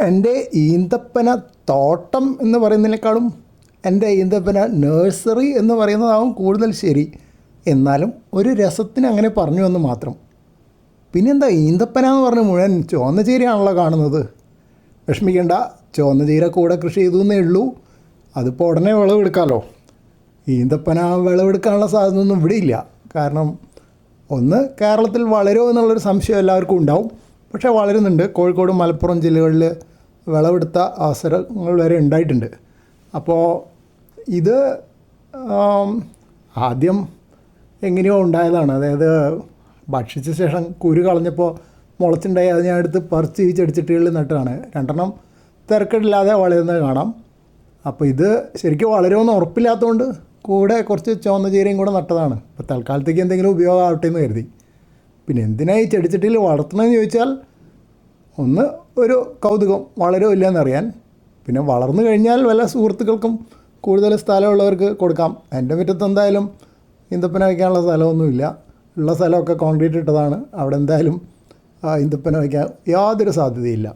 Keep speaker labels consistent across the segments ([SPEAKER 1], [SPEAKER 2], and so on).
[SPEAKER 1] എന്റെ ഈന്തപ്പന തോട്ടം എന്ന് പറയുന്നതിനേക്കാളും എന്റെ ഈന്തപ്പന നഴ്സറി എന്ന് പറയുന്നതാവും കൂടുതൽ ശരി. എന്നാലും ഒരു രസത്തിന് അങ്ങനെ പറഞ്ഞു എന്ന് മാത്രം. പിന്നെന്താ ഈന്തപ്പന എന്ന് പറഞ്ഞ് മുഴുവൻ ചുവന്ന ചീരയാണല്ലോ കാണുന്നത്. വിഷമിക്കേണ്ട ചുവന്ന ചീര കൂടെ കൃഷി ചെയ്തു എന്നേ ഉള്ളൂ. അതിപ്പോൾ ഉടനെ വിളവെടുക്കാമല്ലോ ഈന്തപ്പന വിളവെടുക്കാനുള്ള സാധ്യതയൊന്നും ഇവിടെ ഇല്ല കാരണം ഒന്ന് കേരളത്തിൽ വളരുമോ എന്നുള്ളൊരു സംശയം എല്ലാവർക്കും ഉണ്ടാവും. പക്ഷേ വളരുന്നുണ്ട്. കോഴിക്കോട് മലപ്പുറം ജില്ലകളിൽ വിളവെടുത്ത അവസരങ്ങൾ വരെ ഉണ്ടായിട്ടുണ്ട്. അപ്പോൾ ഇത് ആദ്യം എങ്ങനെയോ ഉണ്ടായതാണ്. അതായത് ഭക്ഷിച്ച ശേഷം കുരു കളഞ്ഞപ്പോൾ മുളച്ചുണ്ടായി. അത് ഞാൻ എടുത്ത് പറിച്ച് ഈ ചെടിച്ചട്ടികളിൽ നട്ടതാണ് രണ്ടെണ്ണം തിരക്കിടില്ലാതെ വളരുന്നത് കാണാം. അപ്പോൾ ഇത് ശരിക്കും വളരുമെന്ന് ഉറപ്പില്ലാത്തതുകൊണ്ട് കൂടെ കുറച്ച് ചുവന്ന ചീരയും കൂടെ നട്ടതാണ്. അപ്പോൾ തൽക്കാലത്തേക്ക് എന്തെങ്കിലും ഉപയോഗമാവട്ടെ എന്ന് കരുതി. പിന്നെ എന്തിനായി ചെടിച്ചട്ടിയിൽ വളർത്തണമെന്ന് ചോദിച്ചാൽ ഒന്ന് ഒരു കൗതുകം വളരോ ഇല്ല എന്നറിയാൻ പിന്നെ വളർന്നു കഴിഞ്ഞാൽ വല്ല സുഹൃത്തുക്കൾക്കും കൂടുതൽ സ്ഥലമുള്ളവർക്ക് കൊടുക്കാം. എന്റെ മുറ്റത്ത് എന്തായാലും ഇന്തപ്പന വയ്ക്കാനുള്ള സ്ഥലമൊന്നുമില്ല. ഉള്ള സ്ഥലമൊക്കെ കോൺക്രീറ്റ് ഇട്ടതാണ്. അവിടെ എന്തായാലും ആ, ഈന്തപ്പന വയ്ക്കാൻ യാതൊരു സാധ്യതയില്ല.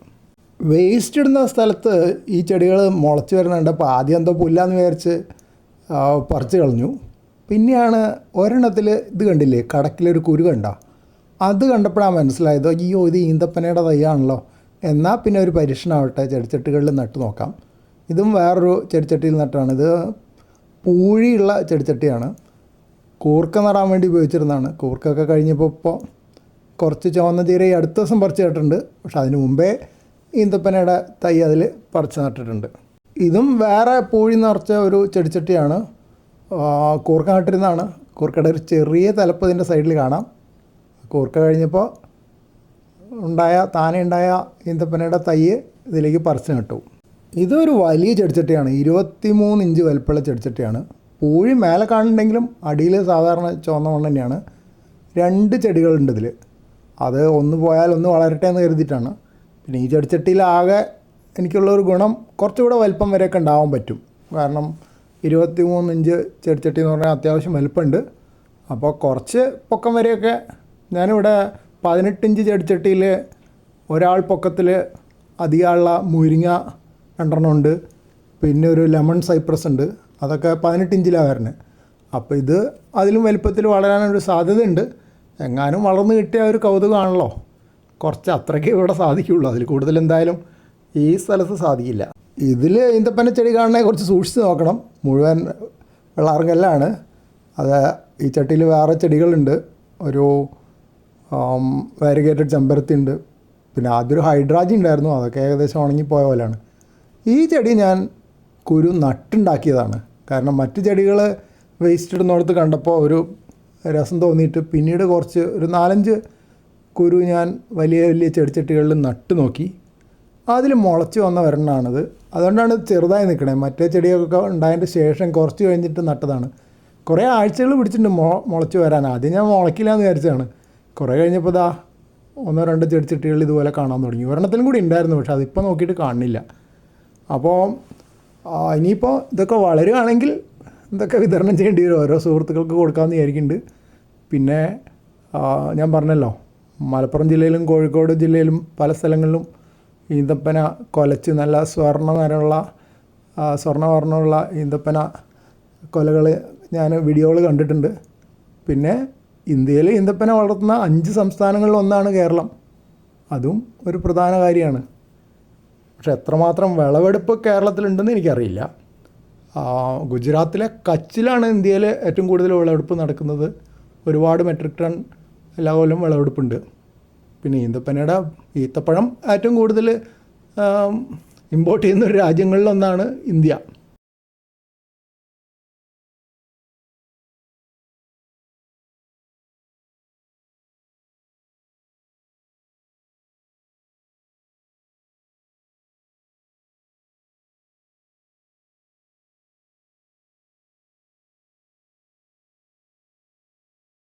[SPEAKER 1] വേസ്റ്റ് ഇടുന്ന സ്ഥലത്ത് ഈ ചെടികൾ മുളച്ച് വരുന്നുണ്ട് അപ്പോൾ ആദ്യം എന്തോ പുല്ലാന്ന് വിചാരിച്ച് പറിച്ച് കളഞ്ഞു. പിന്നെയാണ് ഒരെണ്ണത്തിൽ ഇത് കണ്ടില്ലേ? കടക്കിലൊരു കുരു കണ്ട? അത് കണ്ടപ്പോഴാണ് മനസ്സിലായത് അയ്യോ ഇത് ഈന്തപ്പനയുടെ തൈയാണല്ലോ. എന്നാൽ പിന്നെ ഒരു പരീക്ഷണമാവട്ടെ ചെടിച്ചട്ടികളിൽ നട്ട് നോക്കാം. ഇതും വേറൊരു ചെടിച്ചട്ടിയിൽ നട്ടാണ്. ഇത് പൂഴിയുള്ള ചെടിച്ചട്ടിയാണ്. കൂർക്ക നടാൻ വേണ്ടി ഉപയോഗിച്ചിരുന്നതാണ്. കൂർക്കൊക്കെ കഴിഞ്ഞപ്പോൾ ഇപ്പോൾ കുറച്ച് ചുവന്ന ചീര ഈ അടുത്ത ദിവസം പറിച്ച് നട്ടിട്ടുണ്ട്. പക്ഷെ അതിന് മുമ്പേ ഈന്തപ്പനയുടെ തൈ അതിൽ പറിച്ച് നട്ടിട്ടുണ്ട്. ഇതും വേറെ പൂഴി നിറച്ച ഒരു ചെടിച്ചട്ടിയാണ്. കൂർക്ക നട്ടിരുന്നതാണ്. കൂർക്കയുടെ ഒരു ചെറിയ തലപ്പ് ഇതിന്റെ സൈഡിൽ കാണാം. കൂർക്ക കഴിഞ്ഞപ്പോൾ ഉണ്ടായ താനെ ഉണ്ടായ ഈന്തപ്പനയുടെ തൈ ഇതിലേക്ക് പറിച്ചു നട്ടു. ഇതൊരു വലിയ ചെടിച്ചട്ടിയാണ്. ഇരുപത്തി മൂന്ന് ഇഞ്ച് വലുപ്പമുള്ള ചെടിച്ചട്ടിയാണ്. പൂഴി മേലെ കാണുന്നുണ്ടെങ്കിലും അടിയിൽ സാധാരണ ചുവന്ന മണ്ണ് തന്നെയാണ്. രണ്ട് ചെടികളുണ്ട് ഇതിൽ അത് ഒന്ന് പോയാൽ ഒന്ന് വളരട്ടെ എന്ന് കരുതിയിട്ടാണ്. പിന്നെ ഈ ചെടിച്ചട്ടിയിൽ ആകെ എനിക്കുള്ള ഒരു ഗുണം കുറച്ചുകൂടെ വലിപ്പം വരെയൊക്കെ ഉണ്ടാവാൻ പറ്റും. കാരണം ഇരുപത്തി മൂന്ന് ഇഞ്ച് ചെടിച്ചട്ടി എന്ന് പറഞ്ഞാൽ അത്യാവശ്യം വലിപ്പമുണ്ട്. അപ്പോൾ കുറച്ച് പൊക്കം വരെയൊക്കെ ഞാനിവിടെ പതിനെട്ടിഞ്ച് ചെടിച്ചട്ടിയിൽ ഒരാൾ പൊക്കത്തിൽ അധികമുള്ള മുരിങ്ങ രണ്ടെണ്ണം ഉണ്ട്. പിന്നെ ഒരു ലെമൺ സൈപ്രസ് ഉണ്ട്. അതൊക്കെ പതിനെട്ട് ഇഞ്ചിലാണ് വരുന്നത് അപ്പോൾ ഇത് അതിലും വലിപ്പത്തിൽ വളരാനൊരു സാധ്യതയുണ്ട്. എങ്ങാനും വളർന്നു കിട്ടിയ ഒരു കൗതുകമാണല്ലോ. കുറച്ച് അത്രയ്ക്ക് ഇവിടെ സാധിക്കുള്ളൂ. അതിൽ കൂടുതൽ എന്തായാലും ഈ സ്ഥലത്ത് സാധിക്കില്ല. ഇതിൽ ഈന്തപ്പന ചെടി കാണണേ കുറച്ച് സൂക്ഷിച്ച് നോക്കണം. മുഴുവൻ വെള്ളാർങ്കല്ലാണ് അത് ഈ ചട്ടിയിൽ വേറെ ചെടികളുണ്ട്. ഒരു വാരിഗേറ്റഡ് ചെമ്പരത്തി ഉണ്ട്. പിന്നെ ആദ്യം ഒരു ഹൈഡ്രാജി ഉണ്ടായിരുന്നു. അതൊക്കെ ഏകദേശം ഉണങ്ങിപ്പോയ പോലെയാണ്. ഈ ചെടി ഞാൻ കുരു നട്ടുണ്ടാക്കിയതാണ്. കാരണം മറ്റ് ചെടികൾ വേസ്റ്റ് ഇടുന്നിടത്ത് കണ്ടപ്പോൾ ഒരു രസം തോന്നിയിട്ട് പിന്നീട് കുറച്ച് ഒരു നാലഞ്ച് കുരു ഞാൻ വലിയ വലിയ ചെടിച്ചട്ടികളിൽ നട്ട് നോക്കി. അതിൽ മുളച്ച് വന്ന ഒരെണ്ണമാണിത് അതുകൊണ്ടാണ് ചെറുതായി നിൽക്കണേ. മറ്റേ ചെടിയൊക്കെ ഉണ്ടായതിന്റെ ശേഷം കുറച്ച് കഴിഞ്ഞിട്ട് നട്ടതാണ്. കുറേ ആഴ്ചകൾ പിടിച്ചിട്ടുണ്ട് മൊ മുളച്ച് വരാൻ. ആദ്യം ഞാൻ മുളയ്ക്കില്ല എന്ന് വിചാരിച്ചതാണ്. കുറേ കഴിഞ്ഞപ്പോൾ ഇതാ ഒന്നോ രണ്ടോ ചെടിച്ചട്ടികൾ ഇതുപോലെ കാണാൻ തുടങ്ങി. ഒരെണ്ണത്തിലും കൂടി ഉണ്ടായിരുന്നു പക്ഷെ അതിപ്പോൾ നോക്കിയിട്ട് കാണുന്നില്ല. അപ്പോൾ ഇനിയിപ്പോൾ ഇതൊക്കെ വളരുകയാണെങ്കിൽ ഇതൊക്കെ വിതരണം ചെയ്യേണ്ടി വരും. ഓരോ സുഹൃത്തുക്കൾക്ക് കൊടുക്കാമെന്ന് വിചാരിക്കുന്നുണ്ട്. പിന്നെ ഞാൻ പറഞ്ഞല്ലോ മലപ്പുറം ജില്ലയിലും കോഴിക്കോട് ജില്ലയിലും പല സ്ഥലങ്ങളിലും ഈന്തപ്പന കൊലച്ച് നല്ല സ്വർണ നിരമുള്ള സ്വർണ സ്വർണവർണമുള്ള ഈന്തപ്പന കൊലകൾ ഞാൻ വീഡിയോകൾ കണ്ടിട്ടുണ്ട്. പിന്നെ ഇന്ത്യയിൽ ഈന്തപ്പന വളർത്തുന്ന അഞ്ച് സംസ്ഥാനങ്ങളിൽ ഒന്നാണ് കേരളം. അതും ഒരു പ്രധാന കാര്യമാണ്. പക്ഷെ എത്രമാത്രം വിളവെടുപ്പ് കേരളത്തിലുണ്ടെന്ന് എനിക്കറിയില്ല. ഗുജറാത്തിലെ കച്ചിലാണ് ഇന്ത്യയിൽ ഏറ്റവും കൂടുതൽ വിളവെടുപ്പ് നടക്കുന്നത്. ഒരുപാട് മെട്രിക് ടൺ എല്ലാ കൊല്ലം വിളവെടുപ്പുണ്ട്. പിന്നെ ഈന്തപ്പനയുടെ ഈത്തപ്പഴം ഏറ്റവും കൂടുതൽ ഇമ്പോർട്ട് ചെയ്യുന്ന ഒരു രാജ്യങ്ങളിലൊന്നാണ് ഇന്ത്യ.